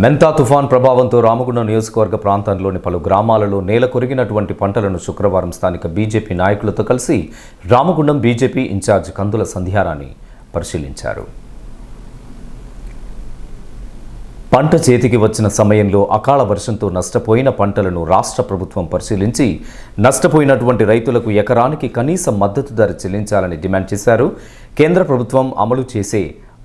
మెంతా తుఫాన్ ప్రభావంతో రామగుండం నియోజకవర్గ ప్రాంతంలోని పలు గ్రామాలలో నేల కొరిగినటువంటి పంటలను శుక్రవారం స్థానిక బీజేపీ నాయకులతో కలిసి రామగుండం బీజేపీ ఇన్ఛార్జ్ కందుల సంధ్యారాణి పరిశీలించారు. పంట చేతికి వచ్చిన సమయంలో అకాల వర్షంతో నష్టపోయిన పంటలను రాష్ట్ర ప్రభుత్వం పరిశీలించి నష్టపోయినటువంటి రైతులకు ఎకరానికి కనీస మద్దతు ధర చెల్లించాలని డిమాండ్ చేశారు. కేంద్ర ప్రభుత్వం అమలు చేసే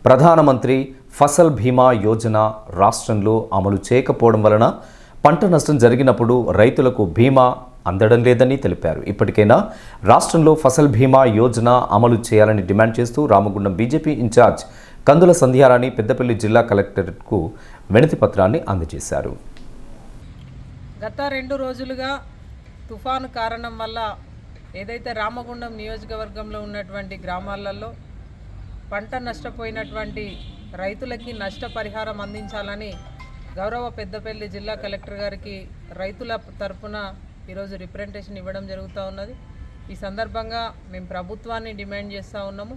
ప్రధానమంత్రి ఫసల్ భీమా యోజన రాష్ట్రంలో అమలు చేయకపోవడం వలన పంట నష్టం జరిగినప్పుడు రైతులకు బీమా అందడం లేదని తెలిపారు. ఇప్పటికైనా రాష్ట్రంలో ఫసల్ భీమా యోజన అమలు చేయాలని డిమాండ్ చేస్తూ రామగుండం బీజేపీ ఇన్ఛార్జ్ కందుల సంధ్యారాణి పెద్దపల్లి జిల్లా కలెక్టరేట్కు వినతి పత్రాన్ని అందజేశారు. గత రెండు రోజులుగా తుఫాను కారణం వల్ల ఏదైతే రామగుండం నియోజకవర్గంలో ఉన్నటువంటి గ్రామాలలో పంట నష్టపోయినటువంటి రైతులకి నష్టపరిహారం అందించాలని గౌరవ పెద్దపల్లి జిల్లా కలెక్టర్ గారికి రైతుల తరపున ఈరోజు రిప్రజెంటేషన్ ఇవ్వడం జరుగుతూ ఉన్నది. ఈ సందర్భంగా మేము ప్రభుత్వాన్ని డిమాండ్ చేస్తూ ఉన్నాము.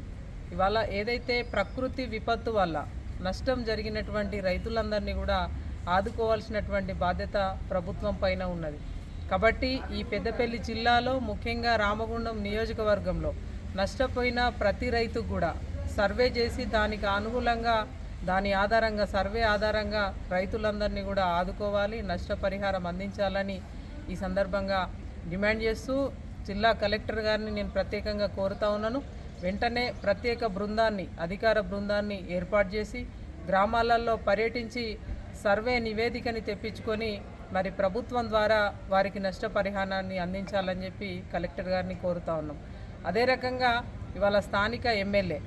ఇవాళ ఏదైతే ప్రకృతి విపత్తు వల్ల నష్టం జరిగినటువంటి రైతులందరినీ కూడా ఆదుకోవాల్సినటువంటి బాధ్యత ప్రభుత్వం పైన ఉన్నది. కాబట్టి ఈ పెద్దపల్లి జిల్లాలో ముఖ్యంగా రామగుండం నియోజకవర్గంలో నష్టపోయిన ప్రతి రైతు కూడా సర్వే చేసి దానికి అనుకూలంగా దాని ఆధారంగా సర్వే ఆధారంగా రైతులందరినీ కూడా ఆదుకోవాలి నష్టపరిహారం అందించాలని ఈ సందర్భంగా డిమాండ్ చేస్తూ జిల్లా కలెక్టర్ గారిని నేను ప్రత్యేకంగా కోరుతా ఉన్నాను. వెంటనే ప్రత్యేక బృందాన్ని అధికార బృందాన్ని ఏర్పాటు చేసి గ్రామాలలో పర్యటించి సర్వే నివేదికని తెప్పించుకొని మరి ప్రభుత్వం ద్వారా వారికి నష్టపరిహారాన్ని అందించాలని చెప్పి కలెక్టర్ గారిని కోరుతా ఉన్నాం. అదే రకంగా ఇవాళ స్థానిక ఎమ్మెల్యే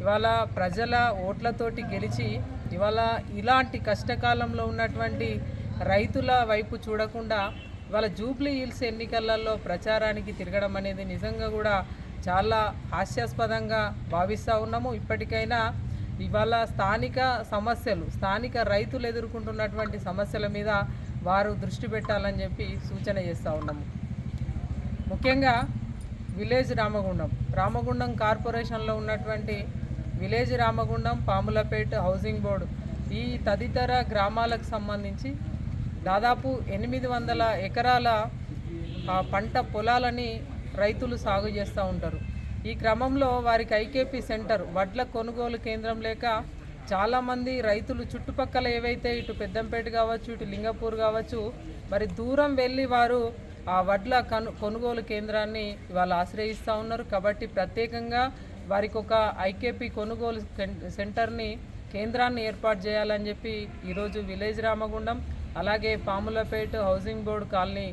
ఇవాళ ప్రజల ఓట్లతోటి గెలిచి ఇవాళ ఇలాంటి కష్టకాలంలో ఉన్నటువంటి రైతుల వైపు చూడకుండా ఇవాళ జూబ్లీ హిల్స్ ఎన్నికలలో ప్రచారానికి తిరగడం అనేది నిజంగా కూడా చాలా హాస్యాస్పదంగా భావిస్తూ ఉన్నాము. ఇప్పటికైనా ఇవాళ స్థానిక సమస్యలు స్థానిక రైతులు ఎదుర్కొంటున్నటువంటి సమస్యల మీద వారు దృష్టి పెట్టాలని చెప్పి సూచన చేస్తూ ఉన్నాము. ముఖ్యంగా విలేజ్ రామగుండం రామగుండం కార్పొరేషన్లో ఉన్నటువంటి village Ramagundam Pamulapeta housing board. ఈ తదితర గ్రామాలకు సంబంధించి దాదాపు ఎనిమిది వందల ఎకరాల పంట పొలాలని రైతులు సాగు చేస్తూ ఉంటారు. ఈ క్రమంలో వారికి ఐకేపీ సెంటర్ వడ్ల కొనుగోలు కేంద్రం లేక చాలామంది రైతులు చుట్టుపక్కల ఏవైతే ఇటు పెద్దంపేట కావచ్చు ఇటు లింగపూర్ కావచ్చు మరి దూరం వెళ్ళి వారు ఆ వడ్ల కను కొనుగోలు కేంద్రాన్ని వాళ్ళు ఆశ్రయిస్తూ ఉన్నారు. కాబట్టి ప్రత్యేకంగా వారికి ఒక ఐకేపీ కొనుగోలు సెంటర్ని కేంద్రాన్ని ఏర్పాటు చేయాలని చెప్పి ఈరోజు విలేజ్ రామగుండం అలాగే పాములపేట హౌసింగ్ బోర్డు కాలనీ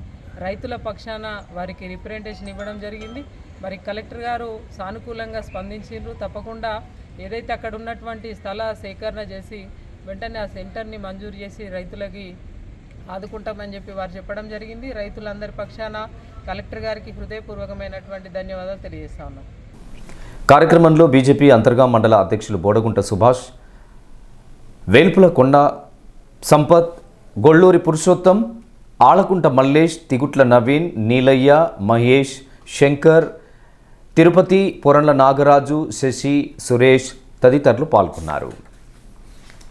రైతుల పక్షాన వారికి రిప్రజెంటేషన్ ఇవ్వడం జరిగింది. మరి కలెక్టర్ గారు సానుకూలంగా స్పందించారు తప్పకుండా ఏదైతే అక్కడ ఉన్నటువంటి స్థల సేకరణ చేసి వెంటనే ఆ సెంటర్ని మంజూరు చేసి రైతులకి ఆదుకుంటామని చెప్పి వారు చెప్పడం జరిగింది. రైతులందరి పక్షాన కలెక్టర్ గారికి హృదయపూర్వకమైనటువంటి ధన్యవాదాలు తెలియజేస్తా ఉన్నాం. కార్యక్రమంలో బీజేపీ అంతర్గా మండల అధ్యక్షులు బోడగుంట సుభాష్ వేల్పుల కొండ సంపత్ గొళ్ళూరి పురుషోత్తం ఆలకుంట మల్లేష్ తిగుట్ల నవీన్ నీలయ్య మహేష్ శంకర్ తిరుపతి పొరండ్ల నాగరాజు శశి సురేష్ తదితరులు పాల్గొన్నారు.